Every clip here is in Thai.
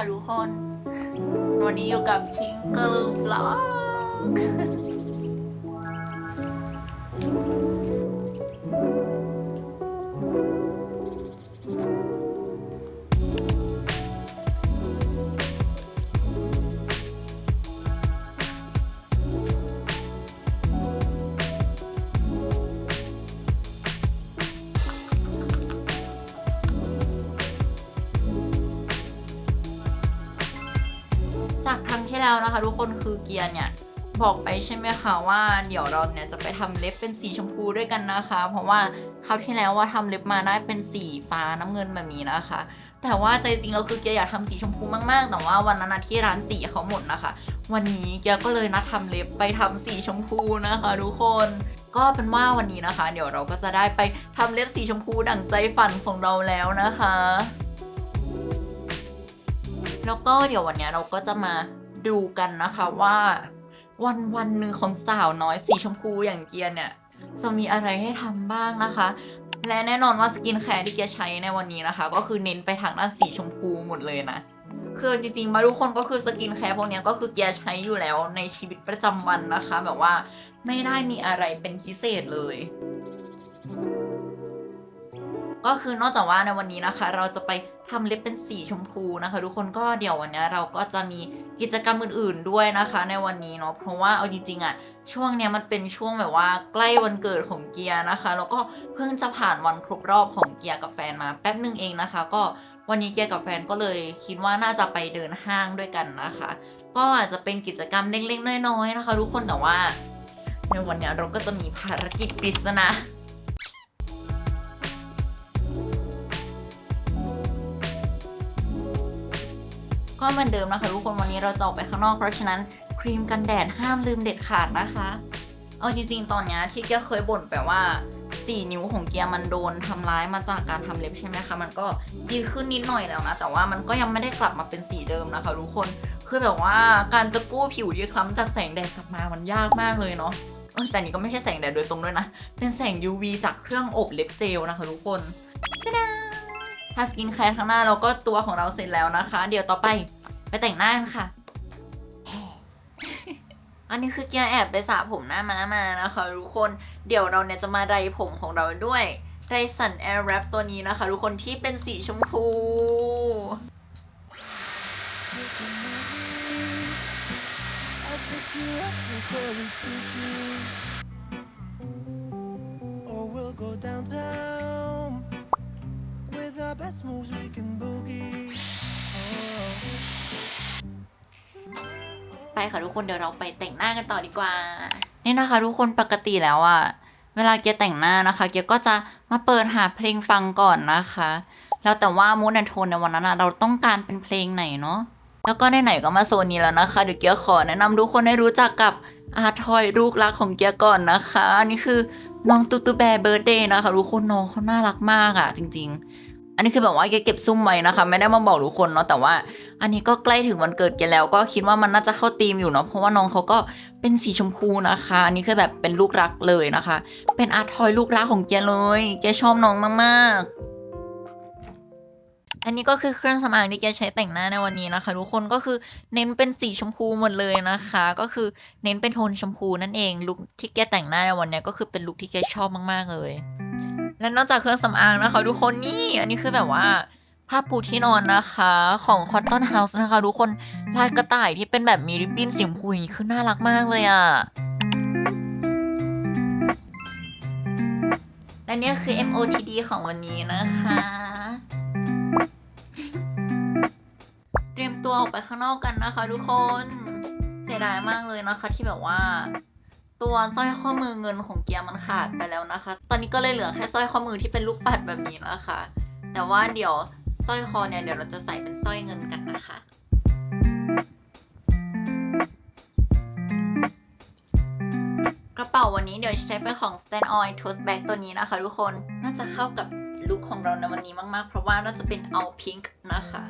ค่ะทุกคน วันนี้อยู่กับทิงเกิลฟลอก ที่แล้วนะคะ ทุกคนคือเกียร์เนี่ยบอกไปใช่ไหมคะว่าเดี๋ยวเราเนี่ยจะไปทำเล็บเป็นสีชมพูด้วยกันนะคะ เพราะว่าคราวที่แล้วว่าทำเล็บมาได้เป็นสีฟ้าน้ำเงินแบบนี้นะคะ แต่ว่าใจจริงเราคือเกียร์อยากทำสีชมพูมากๆ แต่ว่าวันนั้นที่ร้านสีเขาหมดนะคะ วันนี้เกียร์ก็เลยนัดทำเล็บไปทำสีชมพูนะคะทุกคนก็เป็นว่าวันนี้นะคะ เดี๋ยวเราก็จะได้ไปทำเล็บสีชมพูดั่งใจฝันของเราแล้วนะคะ แล้วก็เดี๋ยววันเนี้ยเราก็จะมา ดูกันนะคะว่า วันวันหนึ่งของสาวน้อยสีชมพูอย่างเกียร์เนี่ย จะมีอะไรให้ทำบ้างนะคะ และแน่นอนว่าสกินแคร์ที่เกียร์ใช้ในวันนี้นะคะ ก็คือเน้นไปทางด้านสีชมพูหมดเลยนะคือจริงๆมาทุกคนก็คือสกินแคร์พวกนี้ก็คือเกียร์ใช้อยู่แล้วในชีวิตประจำวันนะคะ แบบว่าไม่ได้มีอะไรเป็นพิเศษเลย ก็คือนอกจากว่าในวันนี้นะคะ เราจะไปทำเล็บเป็นสีชมพูนะคะ ทุกคนก็เดี๋ยววันนี้เราก็จะมีกิจกรรมอื่น ๆด้วยนะคะ ในวันนี้เนาะเพราะว่าเอาจริงๆอะช่วงเนี้ยมันเป็นช่วงแบบว่าใกล้วันเกิดของเกียร์นะคะ แล้วก็เพิ่งจะผ่านวันครบรอบของเกียร์กับแฟนมาแป๊บนึงเองนะคะ ก็วันนี้เกียร์กับแฟนก็เลยคิดว่าน่าจะไปเดินห้างด้วยกันนะคะ ก็อาจจะเป็นกิจกรรมเล็กๆน้อยๆนะคะ ทุกคนแต่ว่า ในวันนี้เราก็จะมีภารกิจปริศนา ก็เหมือนเดิมนะคะทุกคนวันนี้เราจะออกไปข้างนอกเพราะฉะนั้นครีมกันแดดห้ามลืมเด็ดขาดนะคะ เอาจริงๆ ตอนนี้ที่เกียร์เคยบ่นไปว่าสีนิ้วของเกียร์มันโดนทำร้ายมาจากการทำเล็บใช่ไหมคะ มันก็ดีขึ้นนิดหน่อยแล้วนะ แต่ว่ามันก็ยังไม่ได้กลับมาเป็นสีเดิมนะคะทุกคน คือแบบว่าการจะกู้ผิวที่คล้ำจากแสงแดดกลับมา มันยากมากเลยเนาะ แต่นี่ก็ไม่ใช่แสงแดดโดยตรงด้วยนะ เป็นแสง UV จากเครื่องอบเล็บเจลนะคะทุกคนตะดา ถ้าสกินแคร์ข้างหน้าเราก็ตัวของเราเสร็จแล้วนะคะ เดี๋ยวต่อไปไปแต่งหน้ากันค่ะ อันนี้คือเกียร์แอบไปสระผมหน้าม้ามานะคะทุกคนเดี๋ยวเราเนี่ยจะมาไรผมของเราด้วยไรสันแอร์แรปตัวนี้นะคะทุกคนที่เป็นสีชมพู I pick you up before we sushi. Or we'll go downtown. Best moves, we can boogie. Oh. ไปค่ะทุกคนเดี๋ยวเราไปแต่งหน้ากันต่อดีกว่า นี่นะคะ ทุกคนปกติแล้วอะเวลาเกียร์แต่งหน้านะคะ เกียร์ก็จะมาเปิดหาเพลงฟังก่อนนะคะ แล้วแต่ว่ามูดแอนโทนในวันนั้นอะเราต้องการเป็นเพลงไหนเนาะแล้วก็ไหนๆก็มาโซนนี้แล้วนะคะเดี๋ยวเกียร์ขอแนะนำทุกคนให้รู้จักกับอาทอยลูกรักของเกียร์ก่อนนะคะอันนี่คือน้องตูตูแบร์เบิร์ดเดย์นะคะทุกคนน้องเขาน่ารักมากอะจริง ๆ อันนี้คือแบบว่าเกียร์เก็บซุ่มไว้นะคะ ไม่ได้มาบอกทุกคนเนาะแต่ว่า อันนี้ก็ใกล้ถึงวันเกิดแกแล้ว ก็คิดว่ามันน่าจะเข้าธีมอยู่เนาะเพราะว่าน้องเขาก็เป็นสีชมพูนะคะ อันนี้คือแบบเป็นลูกรักเลยนะคะ เป็นอาร์ทอยลูกรักของแกเลยแกชอบน้องมากๆอันนี้ก็คือเครื่องสำอางที่แกใช้แต่งหน้าในวันนี้นะคะ ทุกคนก็คือเน้นเป็นสีชมพูหมดเลยนะคะ ก็คือเน้นเป็นโทนชมพูนั่นเองลุคที่แกแต่งหน้าในวันนี้ก็คือเป็นลุคที่แกชอบมากๆเลย และนอกจากเครื่องสำอางนะคะทุกคนนี่ อันนี้คือแบบว่าผ้าปูที่นอนนะคะของ Cotton House นะคะทุกคนลายกระต่ายที่เป็นแบบมีริบบิ้นสีชมพูอย่างนี้คือน่ารักมากเลยอะ่ะและนี่คือ MOTD ของวันนี้นะคะ เตรียมตัวออกไปข้างนอกกันนะคะทุกคนเสียดายมากเลยนะคะที่แบบว่า ตัวสร้อยข้อมือเงินของเกียร์มันขาดไปแล้วนะคะ ตอนนี้ก็เลยเหลือแค่สร้อยข้อมือที่เป็นลูกปัดแบบนี้นะคะ แต่ว่าเดี๋ยวสร้อยคอเนี่ยเดี๋ยวเราจะใส่เป็นสร้อยเงินกันนะคะกระเป๋าวันนี้เดี๋ยวใช้เป็นของ Stand On Toast Bag ตัวนี้นะคะทุกคนน่าจะเข้ากับลุคของเราในวันนี้มากๆ เพราะว่าน่าจะเป็นเอาพิงค์นะคะ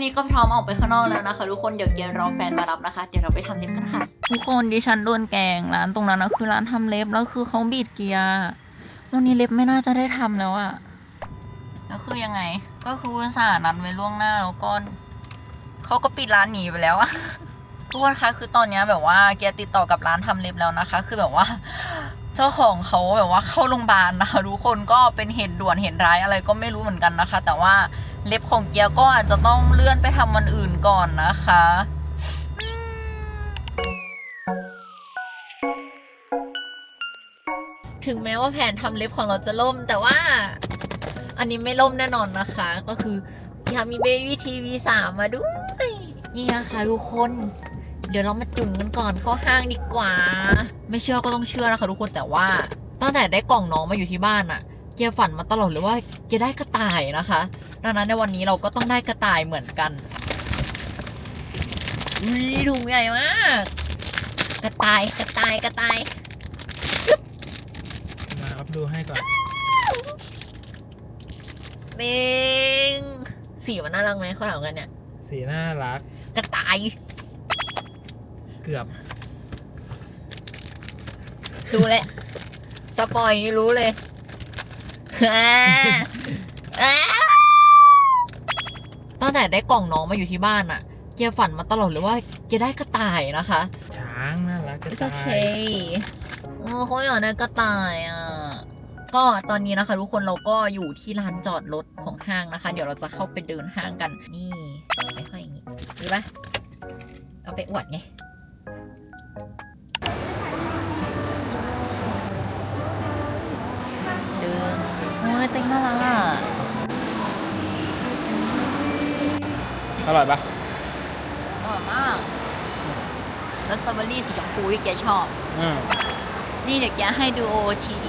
ครนี้ก็พร้อมออกไปข้างนอกแล้วนะคะ ทุกคนเดี๋ยวเกียร์รอแฟนมารับนะคะ เดี๋ยวเราไปทำเล็บกันค่ะ ทุกคนดิฉันโดนแกงร้านตรงนั้นนะคือร้านทำเล็บแล้วคือเขาบีดเกียร์วันนี้เล็บไม่น่าจะได้ทำแล้วอะแล้วคือยังไง ก็คืออุตส่านัดไว้ล่วงหน้าแล้วก็เขาก็ปิดร้านหนีไปแล้วอะทุกคนคะคือตอนเนี้ยแบบว่าเกียร์ติดต่อกับร้านทำเล็บแล้วนะคะ คือแบบว่า จ้าของเขาแบบว่าเข้าโรงพยาบาลนะคะทุกคนก็เป็นเหตุด่วนเหตุร้ายอะไรก็ไม่รู้เหมือนกันนะคะ แต่ว่าเล็บของเกียร์ก็อาจจะต้องเลื่อนไปทำวันอื่นก่อนนะคะถึงแม้ว่าแผนทำเล็บของเราจะล่ม แต่ว่าอันนี้ไม่ล่มแน่นอนนะคะ ก็คืออยากมีเบบี้ทีวีสามมาด้วย นี่นะคะทุกคน เดี๋ยวเรามาจุ่มกันก่อนเข้าห้างดีกว่า ไม่เชื่อก็ต้องเชื่อนะคะทุกคนแต่ว่าตั้งแต่ได้กล่องน้องมาอยู่ที่บ้านอะเกียร์ฝันมาตลอดเลยว่าเกียร์ได้กระต่ายนะคะ ดังนั้นในวันนี้เราก็ต้องได้กระต่ายเหมือนกันอุ้ยถุงใหญ่มากกระต่ายกระต่ายกระต่ายมาอัพดูให้ก่อนเบงสีมันน่ารักไหมเขาถามกันเนี่ย สีน่ารัก กระต่าย เกือบ ดูเลยสปอยอย่างนี้รู้เลยอ่าอ่าตั้งแต่ได้กล่องน้องมาอยู่ที่บ้านอะเกียร์ฝันมาตลอดเลยว่าเกียร์ได้กระต่ายนะคะ ช้างน่ารักกระ It's ต่าย okay โอ้เขาอยากได้กระต่ายอะ ก็ตอนนี้นะคะ ทุกคนเราก็อยู่ที่ลานจอดรถของห้างนะคะ เดี๋ยวเราจะเข้าไปเดินห้างกัน นี่ไปห้อยอย่างงี้ดีปะเอาไปอวดไง ต็งน่ารักอะอร่อยปะอร่อยมากแล้วสตรอเบอรี่สีชมพูที่แกชอบ อืมนี่เดี๋ยวแกให้ดู OTD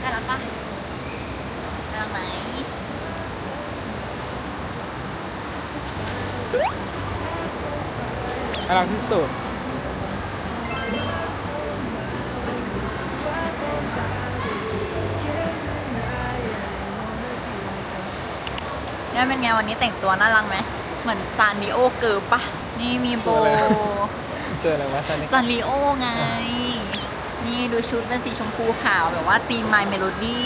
ได้แล้วปะได้แล้วไหมน่ารักที่สุด นี่ยเป็นไงวันนี้แต่งตัวน่ารักไหมเหมือนซานริโอเกิร์ลปะนี่มีโบเจออะไรวะตอนนี้ซานริโอไง นี่ดูชุดเป็นสีชมพูขาวแบบว่าตีม My Melody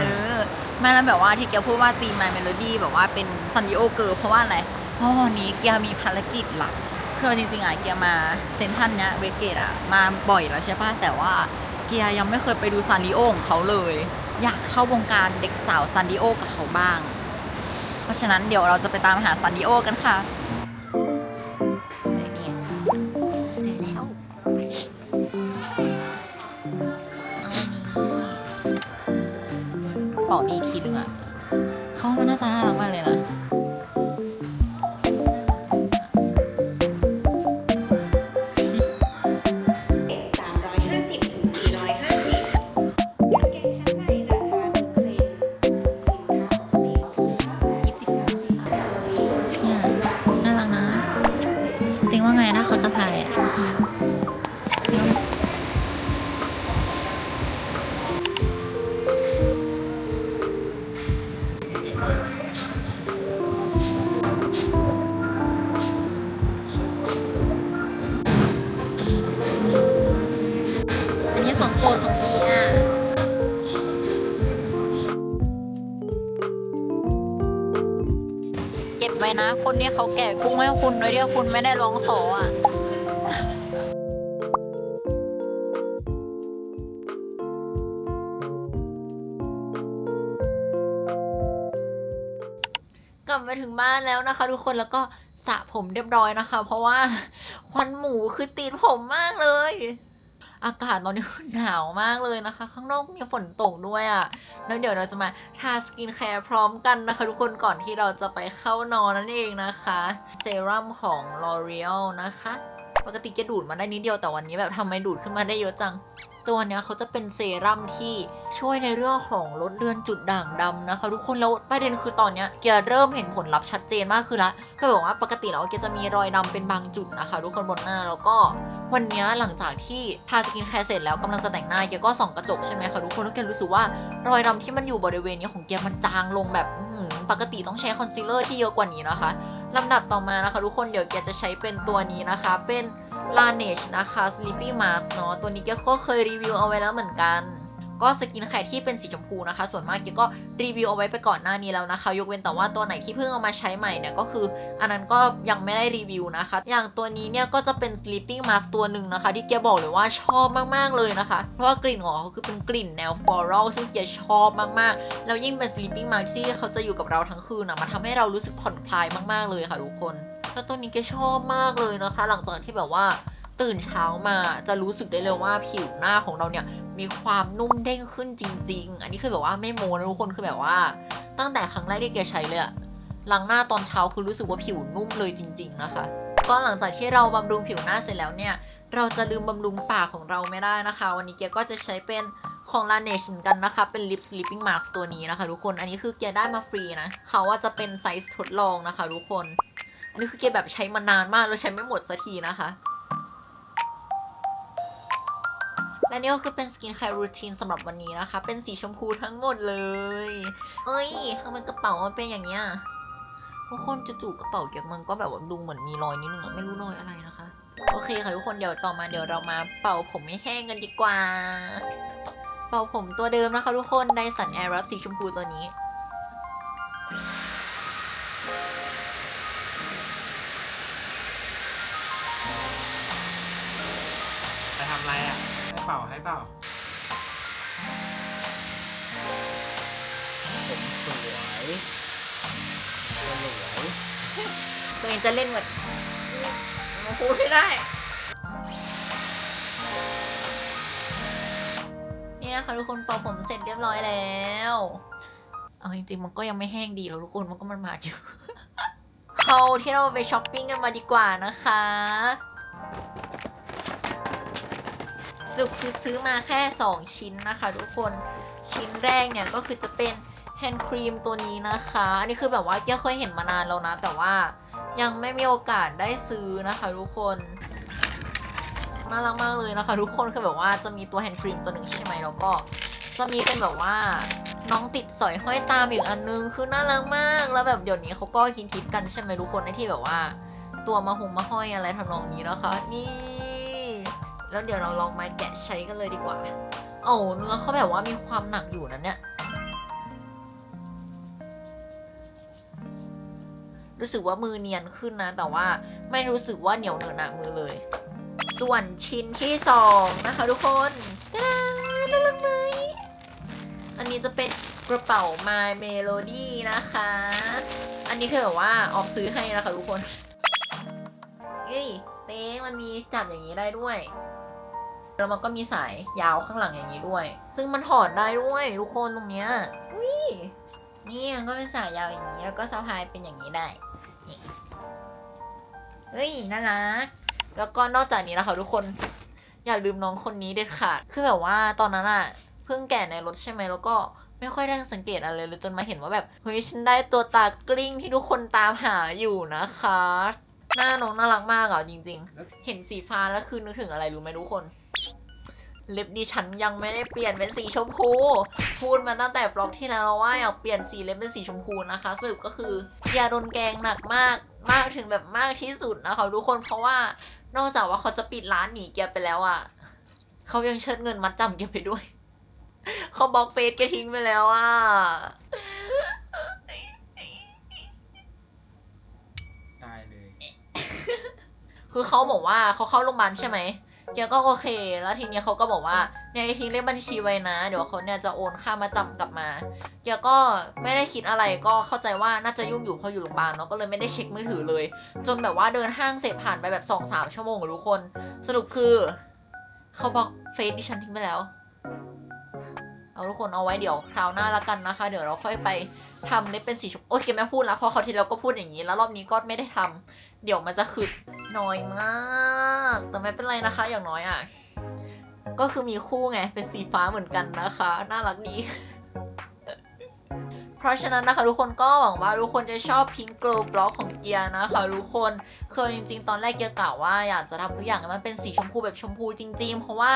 เออไม่แล้วแบบว่าที่แกพูดว่าตีม My Melody แบบว่าเป็นซันริโอเกิร์ลเพราะว่าอะไรเพราะวันนี้เกียร์มีภารกิจหลักคือจริงๆอะเกียร์มาเซนทรันเนี้ยเวสเกตอะมาบ่อยแล้วใช่ปะแต่ว่าเกียร์ยังไม่เคยไปดูซันริโอของเขาเลย อยากเข้าวงการเด็กสาวซันริโอกับเขาบ้าง เพราะฉะนั้นเดี๋ยวเราจะไปตามหาซันดิโอกันค่ะนี่เจอแล้วเอาอันนี้บอกนี่อีกทีนึงอะเขามันน่าจะน่ารักมากเลยนะ เขาแก่กุ้งให้คุณโดยที่คุณไม่ได้ร้องขออะกลับมาถึงบ้านแล้วนะคะ ทุกคนแล้วก็สระผมเรียบร้อยนะคะ เพราะว่าควันหมูคือตีนผมมากเลย อากาศตอนนี้หนาวมากเลยนะคะ ข้างนอกมีฝนตกด้วยอะ่ะ แล้วเดี๋ยวเราจะมาทาสกินแคร์พร้อมกันนะคะ ทุกคนก่อนที่เราจะไปเข้านอนนั่นเองนะคะ เซรั่มของ L'Oreal นะคะ ปกติแกดูดมาได้นิดเดียวแต่วันนี้แบบทำไมดูดขึ้นมาได้เยอะจัง ตัวเนี้ยเขาจะเป็นเซรั่มที่ช่วยในเรื่องของลดเลือนจุดด่างดำนะคะ ทุกคนแล้วประเด็นคือตอนเนี้ยแกเริ่มเห็นผลลัพธ์ชัดเจนมากคือละก็บอกว่าปกติแล้วแกจะมีรอยดำเป็นบางจุดนะคะ ทุกคนบนหน้าแล้วก็วันนี้หลังจากที่ทาสกินแคร์เสร็จแล้วกำลังจะแต่งหน้าแกก็ส่องกระจกใช่ไหมคะทุกคนแล้วแกรู้สึกว่ารอยดำที่มันอยู่บริเวณนี้ของแกมันจางลงแบบปกติต้องใช้คอนซีลเลอร์ที่เยอะกว่านี้นะคะ ลำดับต่อมานะคะ ทุกคนเดี๋ยวแกจะใช้เป็นตัวนี้นะคะ เป็น Laneige นะคะ Sleepy Mask เนาะตัวนี้แกก็เคยรีวิวเอาไว้แล้วเหมือนกัน ก็สกินแคร์ที่เป็นสีชมพูนะคะ ส่วนมากแกก็รีวิวเอาไว้ไปก่อนหน้านี้แล้วนะคะ ยกเว้นแต่ว่าตัวไหนที่เพิ่งเอามาใช้ใหม่เนี่ยก็คือ อันนั้นก็ยังไม่ได้รีวิวนะคะ อย่างตัวนี้เนี่ยก็จะเป็น sleeping mask ตัวหนึ่งนะคะ ที่แกบอกเลยว่าชอบมากๆเลยนะคะ เพราะว่ากลิ่นของเขาคือเป็นกลิ่นแนว floral ซึ่งแกชอบมากๆ แล้วยิ่งเป็น sleeping mask ที่เขาจะอยู่กับเราทั้งคืนอะมันทำให้เรารู้สึกผ่อนคลายมากๆเลยค่ะทุกคนแล้วตัวนี้แกชอบมากเลยนะคะ หลังจากที่แบบว่า ตื่นเช้ามาจะรู้สึกได้เลยว่าผิวหน้าของเราเนี่ยมีความนุ่มเด้งขึ้นจริง ๆ อันนี้คือแบบว่าไม่โมนะทุกคนคือแบบว่า ตั้งแต่ครั้งแรกที่แกใช้เลยอะล้างหน้าตอนเช้าคือรู้สึกว่าผิวนุ่มเลยจริง ๆ นะคะ ก็หลังจากที่เราบำรุงผิวหน้าเสร็จแล้วเนี่ย เราจะลืมบำรุงปากของเราไม่ได้นะคะ วันนี้เกียก็จะใช้เป็นของ Laneige เหมือนกันนะคะ เป็น Lip Sleeping Mask ตัวนี้นะคะ ทุกคน อันนี้คือเกียได้มาฟรีนะ เขาว่าจะเป็นไซส์ทดลองนะคะ ทุกคน อันนี้คือเกียแบบใช้มานานมากแล้วใช้ไม่หมดสักทีนะคะ และนี่ก็คือเป็นสกินแคร์รูทีนสำหรับวันนี้นะคะ เป็นสีชมพูทั้งหมดเลย เอ้ยทำไมกระเป๋ามันเป็นอย่างเนี้ยทุกคนจู่ๆกระเป๋าเกียกมันก็แบบว่าดูเหมือนมีรอยนิดนึงอะไม่รู้รอยอะไรนะคะ โอเคค่ะทุกคนเดี๋ยวต่อมาเดี๋ยวเรามาเป่าผมให้แห้งกันดีกว่า เป่าผมตัวเดิมนะคะ ทุกคนไดสันแอร์รับสีชมพูตัวนี้ไปทำอะไรอะ เป่าให้เป่าผมสวยสวยตัวเองจะเล่นหมือนมาพูดไม่ได้ นี่นะคะทุกคนเป่าผมเสร็จเรียบร้อยแล้ว เอาจริงๆมันก็ยังไม่แห้งดีแล้วทุกคนมันก็มันมาอยู่เขาที่เราไปช้อปปิ้งกันมาดีกว่านะคะ รุปคือซื้อมาแค่ 2 ชิ้นนะคะทุกคนชิ้นแรกเนี่ยก็คือจะเป็นแฮนด์ครีมตัวนี้นะคะ อันนี้คือแบบว่าเกี้ยเคยเห็นมานานแล้วนะ แต่ว่ายังไม่มีโอกาสได้ซื้อนะคะทุกคนน่ารักมากเลยนะคะ ทุกคนคือแบบว่าจะมีตัวแฮนด์ครีมตัวหนึ่งใช่ไหมแล้วก็จะมีเป็นแบบว่าน้องติดสอยห้อยตามอีกอันนึงคือน่ารักมากแล้วแบบเดี๋ยวนี้เขาก็คิดคิดๆกันใช่ไหมทุกคนในที่แบบว่า ตัวมาหงมาห้อยอะไรทำนองนี้นะคะนี่ แล้วเดี๋ยวเราลองมาแกะใช้กันเลยดีกว่าโอ้เนื้อเขาแบบว่ามีความหนักอยู่นะเนี่ย รู้สึกว่ามือเนียนขึ้นนะ แต่ว่าไม่รู้สึกว่าเหนียวเหนอะหนะมือเลย ส่วนชิ้นที่สองนะคะทุกคนตาดาน่ารักไหมอันนี้จะเป็นกระเป๋า My Melody นะคะ อันนี้คือแบบว่าออกซื้อให้นะคะทุกคนเฮ้ยเต้มันมีจับอย่างนี้ได้ด้วย แล้วมันก็มีสายยาวข้างหลังอย่างนี้ด้วย ซึ่งมันถอดได้ด้วยทุกคนตรงเนี้ยอุ้ยนี่มันก็เป็นสายยาวอย่างนี้ แล้วก็สะพายเป็นอย่างนี้ได้นี่เฮ้ยน่ารักแล้วก็นอกจากนี้นะคะทุกคนอย่าลืมน้องคนนี้เด็ดขาดคือแบบว่าตอนนั้นอะเพิ่งแก่ในรถใช่ไหมแล้วก็ไม่ค่อยได้สังเกตอะไรเลยจนมาเห็นว่าแบบเฮ้ยฉันได้ตัวตากลิ้งที่ทุกคนตามหาอยู่นะคะหน้าน้องน่ารักมากอะจริง ๆ เห็นสีฟ้าแล้วคือนึกถึงอะไรรู้ไหมทุกคน เล็บดิฉันยังไม่ได้เปลี่ยนเป็นสีชมพู พูดมาตั้งแต่บล็อกที่แล้วแล้วว่าอยากเปลี่ยนสีเล็บเป็นสีชมพูนะคะ สรุปก็คืออย่าโดนแกล้งหนักมากมากถึงแบบมากที่สุดนะคะทุกคนเพราะว่านอกจากว่าเขาจะปิดร้านหนีเกียร์ไปแล้วอะเขายังเชิดเงินมัดจำเกียร์ไปด้วย เขาบล็อกเฟซแกทิ้งไปแล้วอะตายเลย คือเขาบอกว่าเขาเข้าโรงพยาบาลใช่ไหม เกียร์ก็โอเค แล้วทีนี้เขาก็บอกว่าเนี่ยทิ้งเลขบัญชีไว้นะ เดี๋ยวเขาเนี่ยจะโอนค่ามาจำกลับมา เกียร์ก็ไม่ได้คิดอะไรก็เข้าใจว่าน่าจะยุ่งอยู่เพราะอยู่โรงพยาบาลเนาะก็เลยไม่ได้เช็คมือถือเลย จนแบบว่าเดินห้างเสร็จผ่านไปแบบสองสามชั่วโมงอะทุกคน สรุปคือเขาบอกเฟซดิฉันทิ้งไปแล้ว เอาทุกคนเอาไว้เดี๋ยวคราวหน้าละกันนะคะ เดี๋ยวเราค่อยไปทำเล็บเป็นสีชมพูโอเคไม่พูดแล้วเพราะเขาที่แล้วก็พูดอย่างนี้ แล้วรอบนี้ก็ไม่ได้ทำ เดี๋ยวมันจะขึดน้อยมาก แต่ไม่เป็นไรนะคะ อย่างน้อยอะ ก็คือมีคู่ไง เป็นสีฟ้าเหมือนกันนะคะ น่ารักดี เพราะฉะนั้นนะคะทุกคนก็หวังว่าทุกคนจะชอบ Pink Glow Block ของเกียร์นะคะทุกคนคือจริงๆ ตอนแรกเกียร์กล่าวว่าอยากจะทำทุกอย่างให้มันเป็นสีชมพูแบบชมพูจริง ๆ เพราะว่า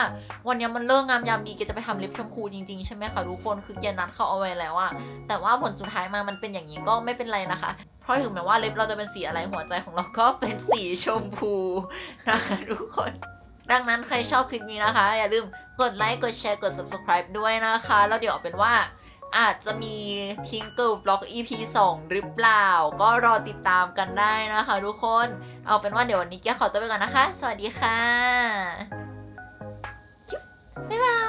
วันนี้มันเลิกงามยามดีเกียร์จะไปทำเล็บชมพูจริงๆ ใช่ไหมคะทุกคน คือเกียร์นัดเขาเอาไว้แล้วอะแต่ว่าผลสุดท้ายมามันเป็นอย่างนี้ก็ไม่เป็นไรนะคะ ราะถึงแม้ว่าเล็บเราจะเป็นสีอะไรหัวใจของเราก็เป็นสีชมพูนะคะทุกคน ดังนั้นใครชอบคลิปนี้นะคะ อย่าลืมกดไลค์กดแชร์กด subscribe ด้วยนะคะ แล้วเดี๋ยวเอาเป็นว่าอาจจะมี Pink Girl Vlog EP 2 หรือเปล่า ก็รอติดตามกันได้นะคะทุกคน เอาเป็นว่าเดี๋ยววันนี้แกขอตัวไปก่อนนะคะ สวัสดีค่ะ บ๊ายบาย